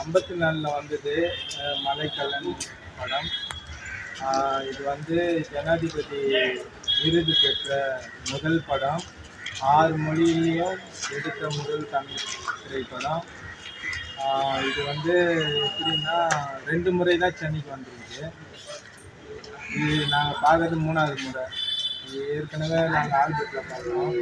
ஐம்பத்தி நாலில் வந்தது மலைக்கல்லன் படம். இது வந்து ஜனாதிபதி விருது பெற்ற முதல் படம். ஆறு மொழியிலையும் எடுத்த முதல் தமிழ் திரைப்படம். இது வந்து எப்படின்னா ரெண்டு முறை தான் சென்னைக்கு வந்திருக்கு. இது நாங்கள் பார்க்கறது மூணாவது முறை. இது ஏற்கனவே நாங்கள் ஆல்பர்ட்டில் பார்க்குறோம்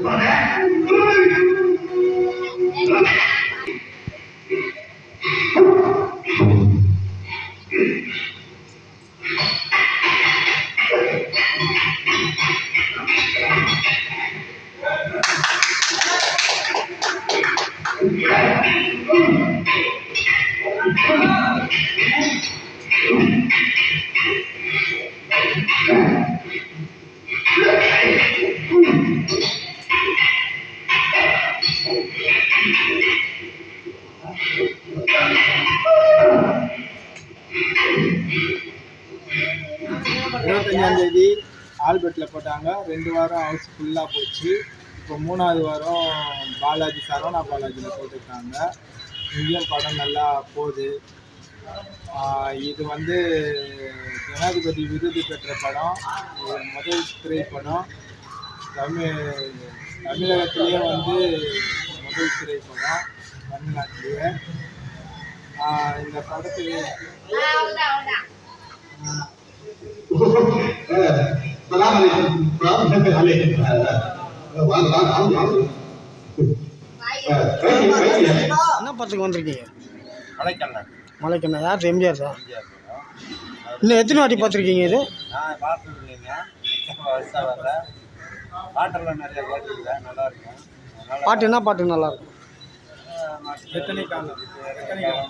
போட்டாங்க. ரெண்டு வாரம் ஹவுஸ் ஃபுல்லாக போச்சு. இப்போ மூணாவது வாரம் பாலாஜி சரவணா பாலாஜியில் போட்டிருக்காங்க. இங்கேயும் படம் நல்லா போகுது. இது வந்து ஜனாதிபதி விருது பெற்ற படம். முதல் திரைப்படம் தமிழ் தமிழகத்திலேயே வந்து முதல் திரைப்படம் தமிழ்நாட்டிலேயே. இந்த படத்துக்கு சலாம் அலைக்கும் அலைக்கும் வாங்க வாங்க வாங்க வாங்க என்ன படத்துக்கு வந்திருக்கீங்க மலைக்கண்ணன் மலைக்கண்ணா யார் எம்ஜிஆர் சார் இன்னும் எத்தனை வாட்டி பார்த்துருக்கீங்க இது நான் பாட்டெல்லாம் நிறைய கேட்டுருக்கேன் நல்லா இருக்கும் பாட்டு என்ன பாட்டு நல்லா இருக்கும் எத்தனை காலம்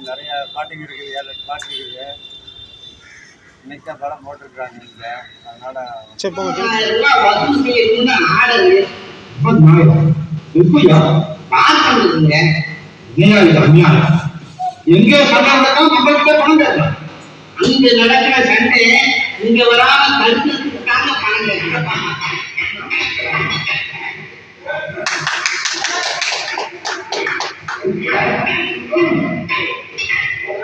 நிறைய பாட்டுங்க இருக்குது ஏழு பாட்டு இருக்குது தான் படம் போட்டிருக்காங்க இங்கே. அதனால சரி போங்க எங்கே சண்டை பணம் கேட்கலாம். அங்க நடக்கிற சண்டை இங்க வராம தடுக்கிறதுக்காக பணம் என்ன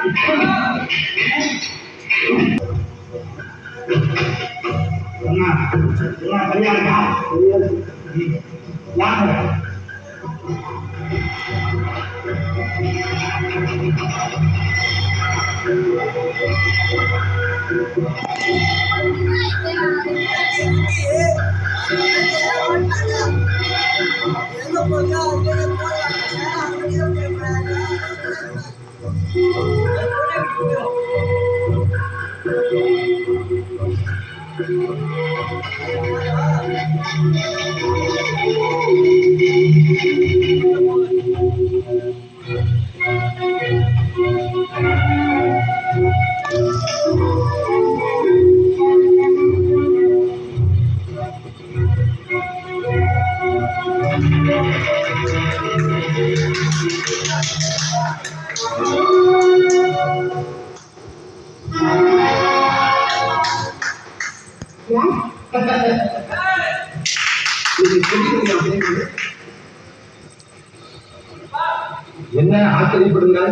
என்ன கல்யாணமா யாரு Thank you. என்ன ஆச்சரியப்படுங்கள்?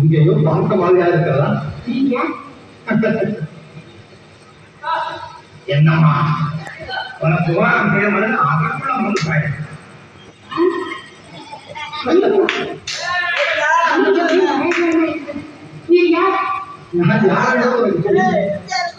இங்கேயோ பார்க்க மாதிரியா இருக்கிறதா? என்னம்மா? உனக்கு அதற்குள்ள வந்து பாரு. நான் யாரையோ